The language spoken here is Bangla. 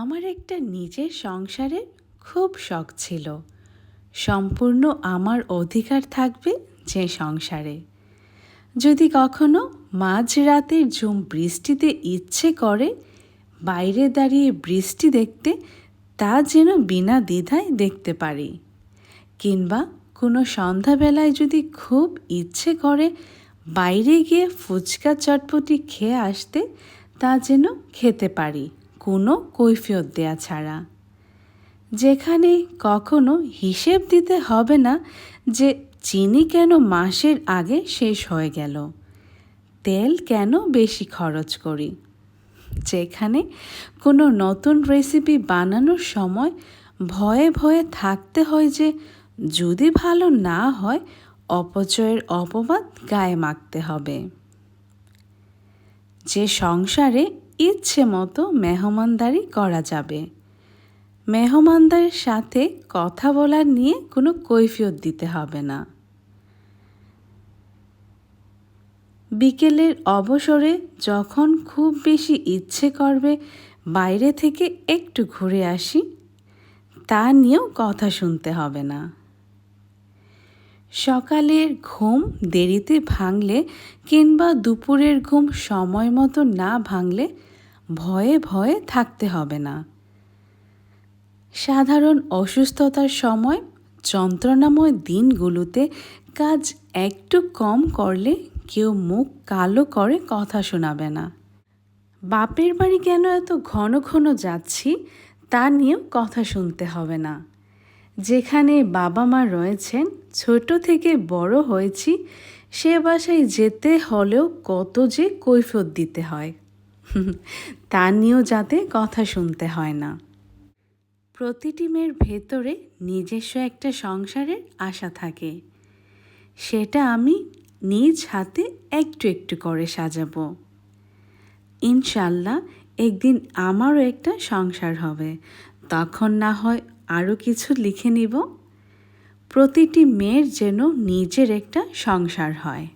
আমার একটা নিজের সংসারের খুব শখ ছিল। সম্পূর্ণ আমার অধিকার থাকবে যে সংসারে। যদি কখনো মাঝরাতের ঝুম বৃষ্টিতে ইচ্ছে করে, বাইরে দাঁড়িয়ে বৃষ্টি দেখতে, তা যেন বিনা দ্বিধায় দেখতে পারি। কিংবা কোনো সন্ধ্যাবেলায় যদি খুব ইচ্ছে করে বাইরে গিয়ে ফুচকা চটপটি খেয়ে আসতে, তা যেন খেতে পারি। কোনো কৈফিয়ত দেয়া ছাড়া। যেখানে কখনো হিসেব দিতে হবে না যে চিনি কেন মাসের আগে শেষ হয়ে গেল। তেল কেন বেশি খরচ করি? যেখানে কোনো নতুন রেসিপি বানানোর সময় ভয়ে ভয়ে থাকতে হয় যে যদি ভালো না হয় অপচয়ের অপবাদ গায়ে মাখতে হবে। যে সংসারে ইচ্ছে মতো মেহমানদারি করা যাবে। মেহমানদারের সাথে কথা বলার নিয়ে কোনো কৈফিয়ত দিতে হবে না। বিকেলের অবসরে যখন খুব বেশি ইচ্ছে করবে বাইরে থেকে একটু ঘুরে আসি, তা নিয়েও কথা শুনতে হবে না। সকালের ঘুম দেরিতে ভাঙলে কিংবা দুপুরের ঘুম সময় মতো না ভাঙলে ভয়ে ভয়ে থাকতে হবে না। সাধারণ অসুস্থতার সময় যন্ত্রণাময় দিনগুলোতে কাজ একটু কম করলে কেউ মুখ কালো করে কথা শোনাবে না। বাপের বাড়ি কেন এত ঘন ঘন যাচ্ছি তা নিয়েও কথা শুনতে হবে না। যেখানে বাবা মা রয়েছেন, ছোট থেকে বড় হয়েছি, সে বাসায় যেতে হলেও কত যে কৈফত দিতে হয়। তা নিয়েও যাতে কথা শুনতে হয় না। প্রতিটি মেয়ের ভেতরে নিজস্ব একটা সংসারের আশা থাকে। সেটা আমি নিজ হাতে একটু একটু করে সাজাবো। ইনশাল্লাহ একদিন আমারও একটা সংসার হবে। তখন না হয় আরও কিছু লিখে নিব। প্রতিটি মেয়ের যেন নিজের একটা সংসার হয়।